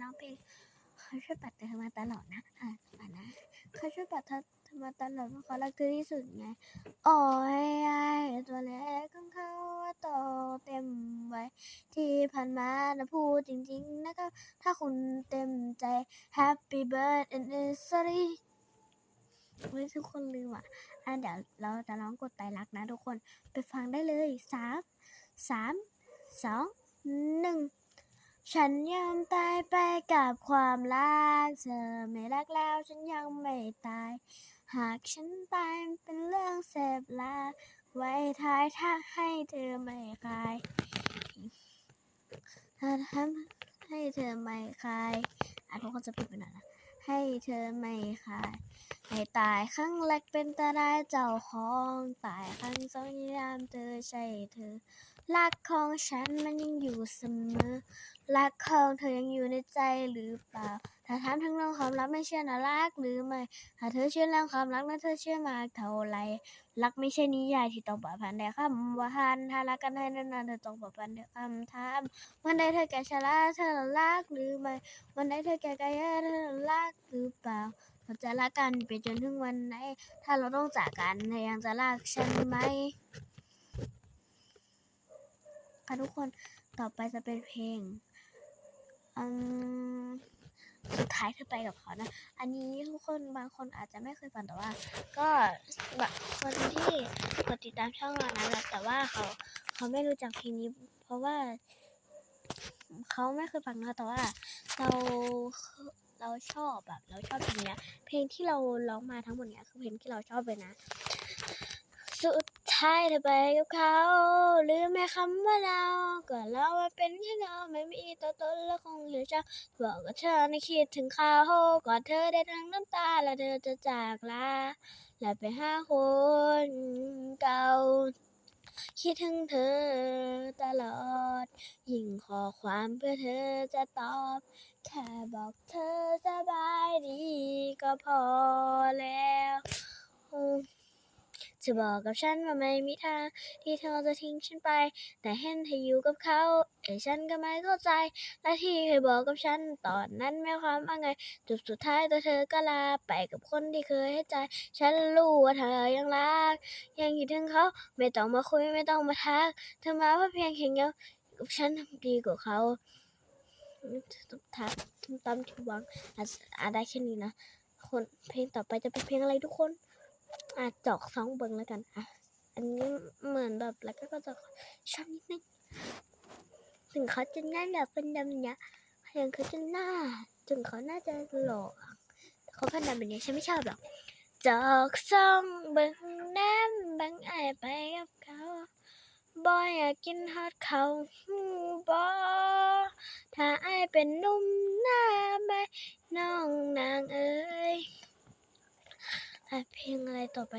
ร้องเพลงเขาช่วยปัดเธอมาตลอดนะอะอ่านนะเขาช่วยปัดเธอมาตลอดเพราะเขารักเธอที่สุดไงโอ้ยไอ้ตัวเล็กของเขาโตเต็มไว้ ที่ผ่านมานะพูดจริงๆนะครับถ้าคุณเต็มใจ Happy birthday เฮ้ยทุกคนลืมอะอะเดี๋ยวเราจะร้องกดไตรักนะทุกคน ไปฟังได้เลยสามสามสองหนึ่ง ฉันยอมตายไปกับความรัก เธอไม่รักแล้วฉันยังไม่ตาย หากฉันตายเป็นเรื่องเสพลาไว้ท้ายถ้าให้เธอไม่คลายถ้าทำให้เธอไม่คลายอะทุกคนจะปิดไปหน่อยนะ ให้เธอไม่คลายให้ตายครั้งแรกเป็นตาได้เจ้าของ ตายครั้งสองยามเธอใช่เธอ รักของฉันมันยังอยู่เสมอ รักของเธอยังอยู่ในใจหรือเปล่า ถ้าถามถึงเรื่องความรักไม่เชื่อนะรักหรือไม่ถ้าเธอเชื่อเรื่องความรักนะเธอเชื่อมากเท่าไร รักไม่ใช่นิยายที่ต้องประพันแต่คำว่าฮันถ้ารักกันให้นานๆเธอต้องประพันธ์ด้วยคำถามวันใดเธอแก่ชราเธอรักหรือไม่ วันใดเธอแก่กายเธอรักหรือเปล่าเราจะรักกันไปจนถึงวันไหน ถ้าเราต้องจากกันเธอยังจะรักฉันไหม ค่ะทุกคนต่อไปจะเป็นเพลงอืมสุดท้ายเธอไปกับเขานะ อันนี้ทุกคนบางคนอาจจะไม่เคยฟังแต่ว่า ก็แบบคนที่กดติดตามช่องเรานะแต่ว่าเขาเขาไม่รู้จักเพลงนี้ เพราะว่าเขาไม่เคยฟังนะแต่ว่าเราเราชอบแบบเราชอบเพลงเนี้ย เพลงที่เราร้องมาทั้งหมดเนี้ยคือเพลงที่เราชอบเลยนะ สุด ท้ายเธอไปกับเขาลืมแม้คำว่าเราก็เรามันเป็นแค่เงาไม่มีตัวตนและคงอยู่จะบอกกับเธอในคิดถึงเขากอดเธอได้ทั้งน้ำตาและเธอจะจากลาและไปหาคนเก่าคิดถึงเธอตลอด ยิ่งขอความเพื่อเธอจะตอบ แค่บอกเธอสบายดีก็พอแล้ว อืมจะบอกกับฉันว่าไม่มีทางที่เธอจะทิ้งฉันไป แต่เห็นเธออยู่กับเขาแต่ฉันก็ไม่เข้าใจ และที่เคยบอกกับฉันตอนนั้นไม่ความว่าไงจบสุดท้ายตัวเธอก็ลาไปกับคนที่เคยให้ใจ ฉันรู้ว่าเธอยังรัก ยังคิดถึงเขาไม่ต้องมาคุยไม่ต้องมาทัก เธอมาเพราะเพียงแค่เงากับฉันทำดีกว่าเขาต้องทักตามที่หวังอาจอาจได้แค่นี้นะคนเพลงต่อไปจะเป็นเพลงอะไรทุกคน อาจจอกสองเบิงแล้วกันอะอันนี้เหมือนแบบแล้วก็จะชอบนิดนึงถึงเขาจะหน้าแบบเป็นดำเนี่ยยังเขาจะหน้าถึงเขาน่าจะหล่อแต่เขาเป็นดำแบบนี้ฉันไม่ชอบหรอกจอกสองเบิงน้ำบังไอไปกับเขาบอยอยากกินฮอตเขาบอถ้าไอเป็นนุ่มหน้าใบน้องนางเอ้ย อะเพลงอะไรต่อไป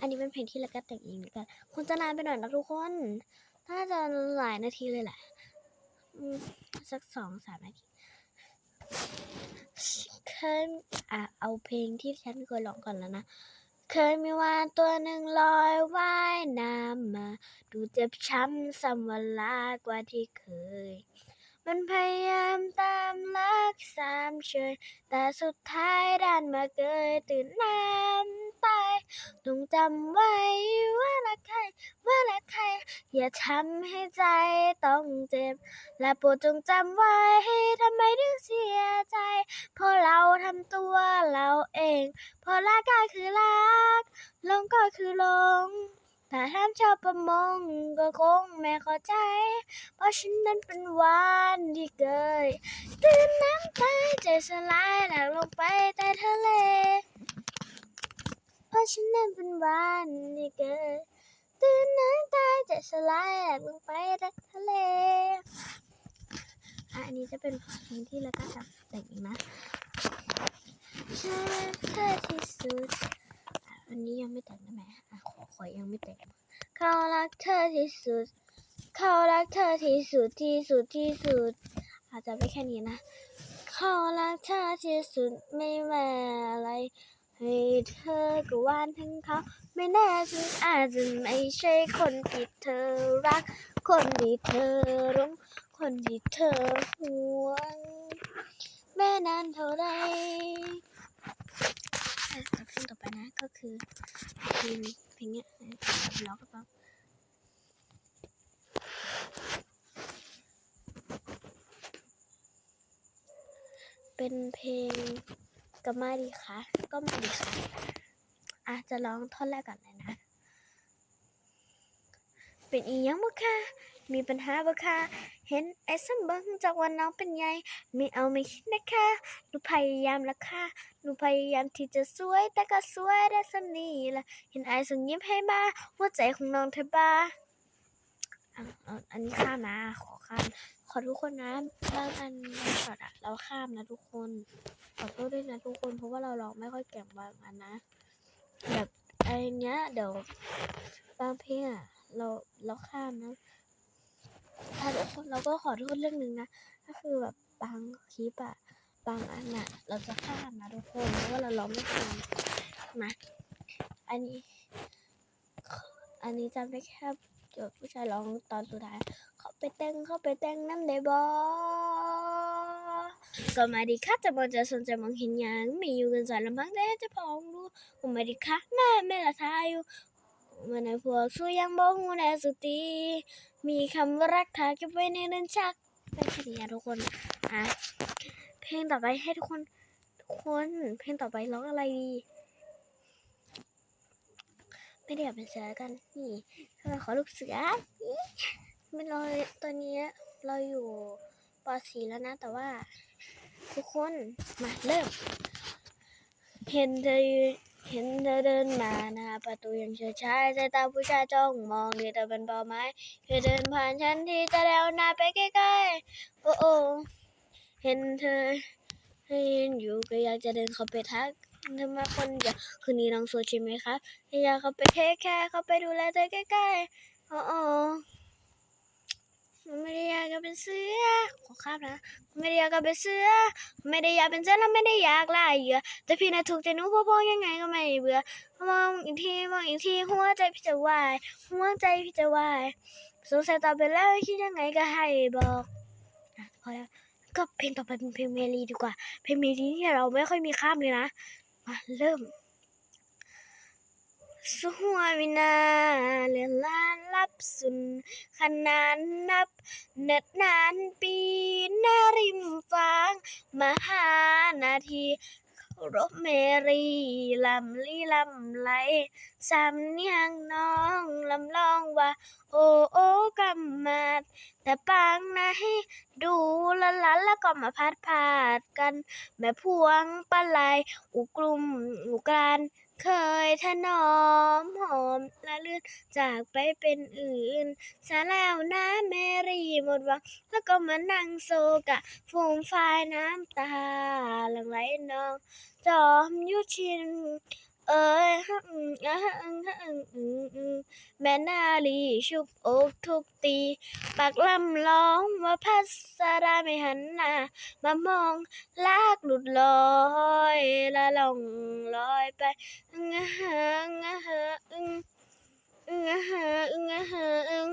อันนี้เป็นเพลงที่ละก็แต่งเองกันคงจะนานไปหน่อยนะทุกคน น่าจะหลายนาทีเลยแหละ สักสองสามนาทีเคยอะเอาเพลงที่ฉันเคยร้องก่อนแล้วนะ เคยมีวานตัวหนึ่งลอยว่ายน้ำมา ดูเจ็บช้ำสัมวลากว่าที่เคย มันพยายามตามลักสามเชยแต่สุดท้ายดันมาเกยตื่นน้ำตายต้องจำไว้ว่ารักใครว่ารักใคร อย่าทำให้ใจต้องเจ็บ และโปรดจงจำไว้ทำไมถึงเสียใจ เพราะเราทำตัวเราเอง เพราะรักก็คือรักลงก็คือลง แต่ห้ามชอบประมงก็คงไม่เข้าใจ เพราะฉันนั้นเป็นวานที่เกยตื่นน้ำตาใจสลายหลักลงไปใต้ทะเล เพราะฉันนั้นเป็นวานที่เกยตื่นน้ำตาใจสลายหลักลงไปใต้ทะเลอะอันนี้จะเป็นเพลงที่แล้วก็จะแต่งนะฉันเธอที่สุด อันนี้ยังไม่แต่งได้ไหมอะขอขอยังไม่แต่งเขารักเธอที่สุด เขารักเธอที่สุดที่สุดที่สุด อาจจะไม่แค่นี้นะ เขารักเธอที่สุดไม่แม่อะไรให้เธอก็วานถึงเขา ไม่แน่ฉันอาจจะไม่ใช่คนที่เธอรัก คนที่เธอหลงคนที่เธอห่วง แม่นานเท่าไร ก็คือเพลงเพลงเนี้ยแบบร้องกับเราเป็นเพลงก็มาดีค่ะ ก็มาดีค่ะอาจจะร้องท่อนแรกก่อนเลยนะ เป็นอีหยังบ่ค่ะ มีปัญหาบ่ค่ะ เห็นไอ้ซ้ำเบิ่งจากว่าน้องเป็นไงไม่เอาไม่คิดนะคะ หนูพยายามและค่ะ หนูพยายามที่จะสวยแต่ก็สวยได้สำนีละเห็นไอ้ส่งยิ้มให้มาหัวใจของน้องเธอบ้าอันนี้ข้ามนะขอข้ามขอทุกคนนะบางอันบางช็อตอะเราข้ามนะทุกคนขอโทษด้วยนะทุกคนเพราะว่าเราร้องไม่ค่อยเก่งบางอันนะแบบไอ้เนี้ยเดี๋ยวบางเพลงอะ เราเราข้ามนะถ้าทุกคนเราก็ขอโทษเรื่องหนึ่งนะก็คือแบบบางคลิปอะบางอันอะเราจะข้ามนะทุกคนเพราะว่าเราร้องไม่เป็นนะอันนี้ อันนี้จำได้แค่จบผู้ชายร้องตอนสุดท้ายเขาไปแต่งเขาไปแต่งน้ำได้บอก็มาดีค่ะจะมองจะสนใจมองเห็นยังมีอยู่กันสารลำพังแต่จะพองดูผมมาดีค่ะแม่แม่ละทายอยู่ มันในพวกสู้ยังบ่ฮู้แนสุตีมีคำว่ารักเธอเก็บไว้ในลิ้นชักเป็นแค่นี้อะทุกคนอะเพลงต่อไปให้ทุกคนทุกคนเพลงต่อไปร้องอะไรดีไม่ได้อยากเป็นเสือกันนี่เราขอลูกเสือนี่ไม่รอตอนนี้เราอยู่ป .4 แล้วนะ แต่ว่า ทุกคนมาเริ่มเห็นเธอ เห็นเธอเดินมาหน้าประตูยังเฉยชายสายตาผู้ชายจ้องมองนี่เธอเป็นเป้าหมายเธอเดินผ่านฉันที่จะแล้วหน้าไปใกล้ๆ โอ้โอ้เห็นเธอให้ยืนอยู่ก็อยากจะเดินเข้าไปทักเธอมาคนเดียวคืนนี้น้องโซใช่ไหมครับอยากเข้าไปเทคแค่เข้าไปดูแลเธอใกล้ๆ โอ้โอ้ ไม่ได้อยากจะเป็นเสือขอข้ามนะไม่ได้อยากจะเป็นเสือไม่ได้อยากเป็นเสือแล้วไม่ได้อยากล่าเหยื่อแต่พี่น่ะถูกใจหนูเพราะพอยังไงก็ไม่เบื่อมองอีกทีมองอีกทีหัวใจพี่จะวายหัวใจพี่จะวายสงสัยตอบไปแล้วคิดยังไงก็ให้บอกอะพอแล้วก็เพลงต่อไปเป็นเพลงเมลีดีกว่าเพลงเมลีที่เราไม่ค่อยมีข้ามเลยนะมาเริ่ม สัววินาเลือนลานลับสุน ขนานนับ เนิดนานปีนาริมฟาง มหานาทีรพเมรีลำลีลำไหลสามเนียงน้องลำลองว่า โอ้โอ้กำมาดแต่ปางไหนดูละลันแล้วก็มาพัดพาดกัน แม่พวงปลาไหลอุกลุ่มอุกราน เคยถนอมหอมละลื่นจากไปเป็นอื่นซะแล้วนะแมรี่หมดหวังแล้วก็มานั่งโซกะฟูมฟายน้ำตาหลังไหลนอง จอมยุชิน เอ้ยฮึ่งอะฮึ่งฮึ่งอืมอืมแม่นาลีชุบอกทุบตี ปากลำร้องว่าพัสราไม่หันหน้ามามองลากหลุดลอยละล่องลอยไปอึงอะฮะอึงอะฮะอึงอึงอะฮะอึงอะฮะอึง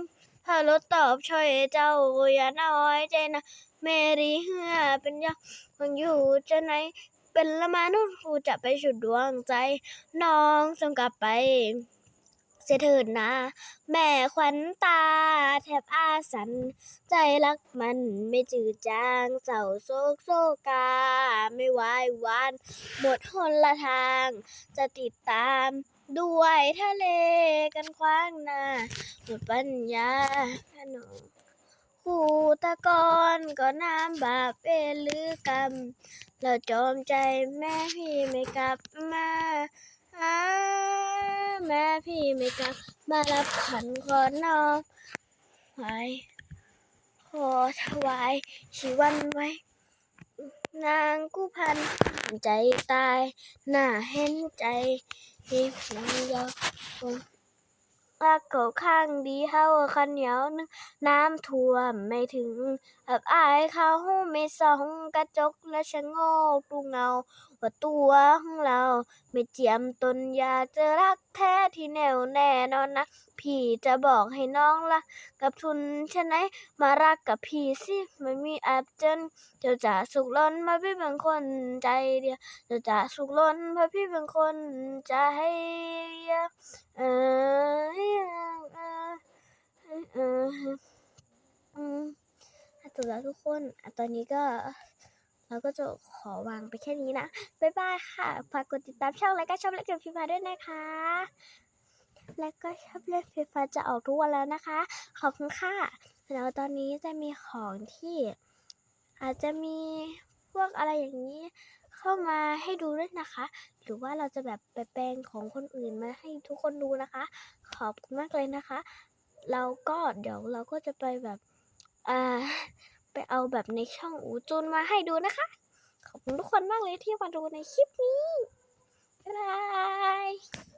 ถ้ารถตอบช่วยเจ้าอย่าน้อยใจนะเมรีเหือเป็นยักษ์คงอยู่จะไหน เป็นละมานุษย์ผู้จะไปฉุดดวงใจ น้องจงกลับไป เสียเถิดนะ แม่ขวัญตา แทบอาสัน ใจรักมันไม่จืดจางเจ้าโศกโศกา ไม่ไหวหวาน หมดหนละทาง จะติดตามด้วยทะเลกันขวางหน้าหมดปัญญาขนม คู่ตะกอนก็น้ำบาปเวรหรือกรรมเราจอมใจแม่พี่ไม่กลับมาแม่พี่ไม่กลับมารับขันขอนนอมไว้ขอถวายชีวันไว้ นางกู้พันใจตาย หน่าเห็นใจที่หูยาว รักเขาข้างดีเฮาขันเหนียวนึงน้ำท่วมไม่ถึงอับอายเขาไม่ส่องกระจกและชะโงกดูเงา ว่าตัวของเรา ไม่เจียมตนอยากจะรักแท้ที่แน่วแน่นอนนะพี่จะบอกให้น้องละกับทุนชะไหนมารักกับพี่สิไม่มีแอับจนเจ้าจะสุขล้นเพราพี่เป็นคนใจเดียวเจ้าจะสุขล้นเพราะพี่เป็นคนใจเดียวเออเออเออเอออืมอะจบแล้วทุกคนอตอนนี้ก็ เราก็จะขอวางไปแค่นี้นะ บ๊ายบายค่ะ ฝากกดติดตามช่องและก็ชอบเล่นเกมฟรีไฟด้วยนะคะ และก็ชอบเล่นฟรีไฟจะออกทุกวันแล้วนะคะ ขอบคุณค่ะ แล้วตอนนี้จะมีของที่ อาจจะมีพวกอะไรอย่างนี้เข้ามาให้ดูด้วยนะคะ หรือว่าเราจะแบบไปแปลงของคนอื่นมาให้ทุกคนดูนะคะ ขอบคุณมากเลยนะคะ เราก็เดี๋ยวเราก็จะไปแบบอ่า ไปเอาแบบในช่องอูจูนมาให้ดูนะคะ ขอบคุณทุกคนมากเลยที่มาดูในคลิปนี้บ๊ายบาย